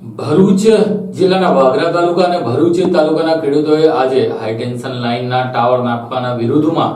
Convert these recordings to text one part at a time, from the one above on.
ભરૂચ જિલ્લાના વાગરા તાલુકા અને ભરૂચ તાલુકાના ખેડૂતોએ આજે હાઈટેન્શન લાઇનના ટાવર નાખવાના વિરોધમાં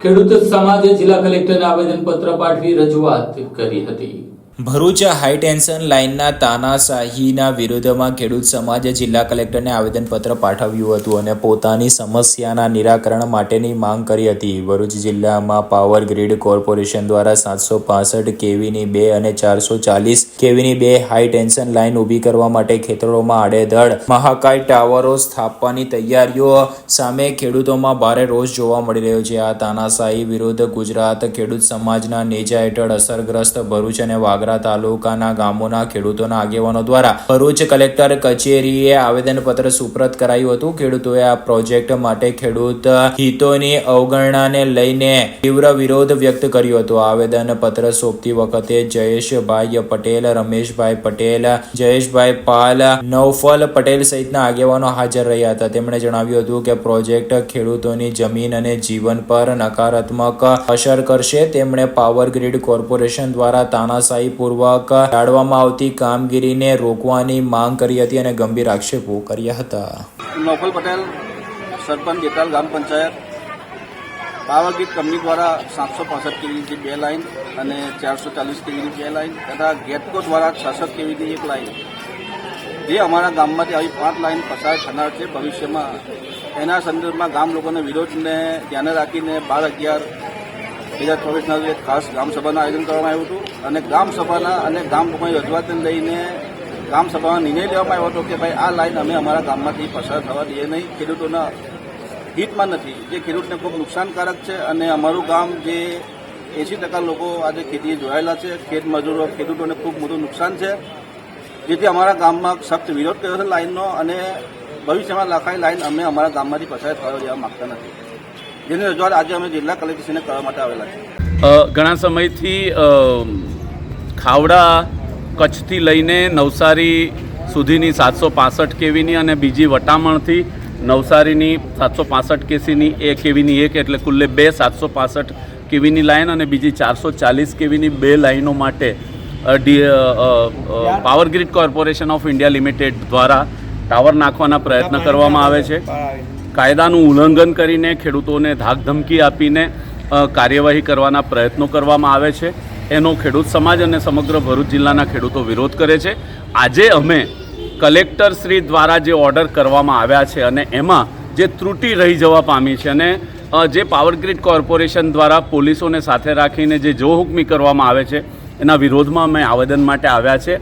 ખેડૂત સમાજે જિલ્લા કલેક્ટરને આવેદનપત્ર પાઠવી રજૂઆત કરી હતી. ભરૂચ હાઈટેન્શન લાઇનના તાનાશાહીના વિરોધમાં ખેડૂત સમાજે જિલ્લા કલેક્ટરને આવેદનપત્ર પાઠવ્યું હતું અને પોતાની સમસ્યાના નિરાકરણ માટેની માંગ કરી હતી. ભરૂચ જિલ્લામાં પાવર ગ્રીડ કોર્પોરેશન દ્વારા સાતસો પાસઠ કેવીની બે અને ચારસો ચાલીસ કેવીની બે હાઈ ટેન્શન લાઇન ઊભી કરવા માટે ખેતરોમાં આડેધડ મહાકાય ટાવરો સ્થાપવાની તૈયારીઓ સામે ખેડૂતોમાં ભારે રોષ જોવા મળી રહ્યો છે. આ તાનાશાહી વિરુદ્ધ ગુજરાત ખેડૂત સમાજના નેજા હેઠળ અસરગ્રસ્ત ભરૂચ અને વાગરા તાલુકાના, ગામોના ખેડૂતોના આગેવાનો દ્વારા ભરૂચ કલેક્ટર કચેરીએ આવેદનપત્ર સુપ્રત કરાયું હતું. ખેડૂતોએ આ પ્રોજેક્ટ માટે ખેડૂત હિતોની અવગણનાને લઈને તીવ્ર વિરોધ વ્યક્ત કર્યો હતો. આવેદનપત્ર સોંપતી વખતે જયેશભાઈ પટેલ, રમેશભાઈ પટેલ, જયેશભાઈ પાલ, નવફલ પટેલ સહિતના આગેવાનો હાજર રહ્યા હતા. તેમણે જણાવ્યું હતું કે પ્રોજેક્ટ ખેડૂતોની જમીન અને જીવન પર નકારાત્મક અસર કરશે. તેમણે પાવર ગ્રીડ કોર્પોરેશન દ્વારા તાનાશાહી પૂર્વક ટાળવામાં આવતી કામગીરીને રોકવાની માંગ કરી હતી અને ગંભીર આક્ષેપો કર્યા હતા. નોફલ પટેલ, સરપંચ જેતાલ ગ્રામ પંચાયત. પાવર કંપની દ્વારા સાતસો પાસઠ કેવીની બે લાઇન અને ચારસો ચાલીસ કેવીની બે લાઇન તથા ગેટકો દ્વારા છસઠ કેવીની એક લાઇન જે અમારા ગામમાંથી આવી પાંચ લાઇન પસાર થનાર છે ભવિષ્યમાં. એના સંદર્ભમાં ગામ લોકોના વિરોધને ધ્યાને રાખીને બાર અગિયાર બે હજાર ચોવીસના એક ખાસ ગ્રામસભાનું આયોજન કરવામાં આવ્યું હતું અને ગ્રામસભાના અને ગામ લોકોની રજૂઆતને લઈને ગ્રામસભામાં નિર્ણય લેવામાં આવ્યો હતો કે ભાઈ આ લાઇન અમે અમારા ગામમાંથી પસાર થવા દઈએ નહીં. ખેડૂતોના હિતમાં નથી. જે ખેડૂતને ખૂબ નુકસાનકારક છે અને અમારું ગામ જે એંસી ટકા લોકો આજે ખેતીએ જોડાયેલા છે, ખેત મજૂરો, ખેડૂતોને ખૂબ મોટું નુકસાન છે. જેથી અમારા ગામમાં સખ્ત વિરોધ કર્યો છે લાઇનનો અને ભવિષ્યમાં લખાઈ લાઈન અમે અમારા ગામમાંથી પસાર થવા દેવા માગતા નથી. જેની રજૂઆત આજે અમે જિલ્લા કલેક્ટરશ્રીને કરવા માટે આવેલા છે ઘણા સમયથી ખાવડા કચ્છથી લઈને નવસારી સુધીની સાતસો પાસઠ કેવીની અને બીજી વટામણથી નવસારીની સાતસો પાસઠ કેસીની એ કેવીની એક એટલે કુલ્લે બે સાતસો પાસઠ કેવીની લાઇન અને બીજી ચારસો ચાલીસ કેવીની બે લાઇનો માટે power grid corporation of India limited દ્વારા ટાવર નાખવાના પ્રયત્ન કરવામાં આવે છે. કાયદાનું ઉલ્લંઘન કરીને ખેડૂતોને ધાકધમકી આપીને કાર્યવાહી કરવાના પ્રયત્નો કરવામાં આવે છે. એનો ખેડૂત સમાજ અને સમગ્ર ભરૂચ જિલ્લાના ખેડૂતો વિરોધ કરે છે. આજે અમે કલેક્ટર શ્રી દ્વારા જે ઓર્ડર કરવામાં આવ્યા છે અને એમાં જે ત્રુટિ રહી જવા પામી છે અને જે પાવર કોર્પોરેશન દ્વારા પોલીસોને સાથે રાખીને જે જોહુકમી કરવામાં આવે છે, એના વિરોધમાં અમે આવેદન માટે આવ્યા છે.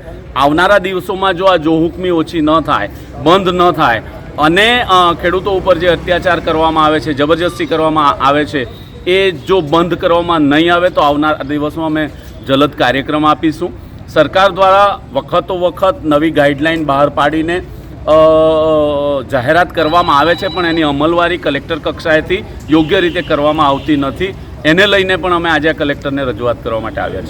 આવનારા દિવસોમાં જો આ જોહુકમી ઓછી ન થાય, બંધ ન થાય અને ખેડૂતો ઉપર જે અત્યાચાર કરવામાં આવે છે, જબરજસ્તી કરવામાં આવે છે, એ જો બંધ કરવામાં નહીં આવે તો આવનાર દિવસમાં અમે જલદ કાર્યક્રમ આપીશું. સરકાર દ્વારા વખતો વખત નવી ગાઈડલાઈન બહાર પાડીને જાહેરાત કરવામાં આવે છે, પણ એની અમલવારી કલેક્ટર કક્ષાએથી યોગ્ય રીતે કરવામાં આવતી નથી. એને લઈને પણ અમે આજે કલેક્ટરને રજૂઆત કરવા માટે આવ્યા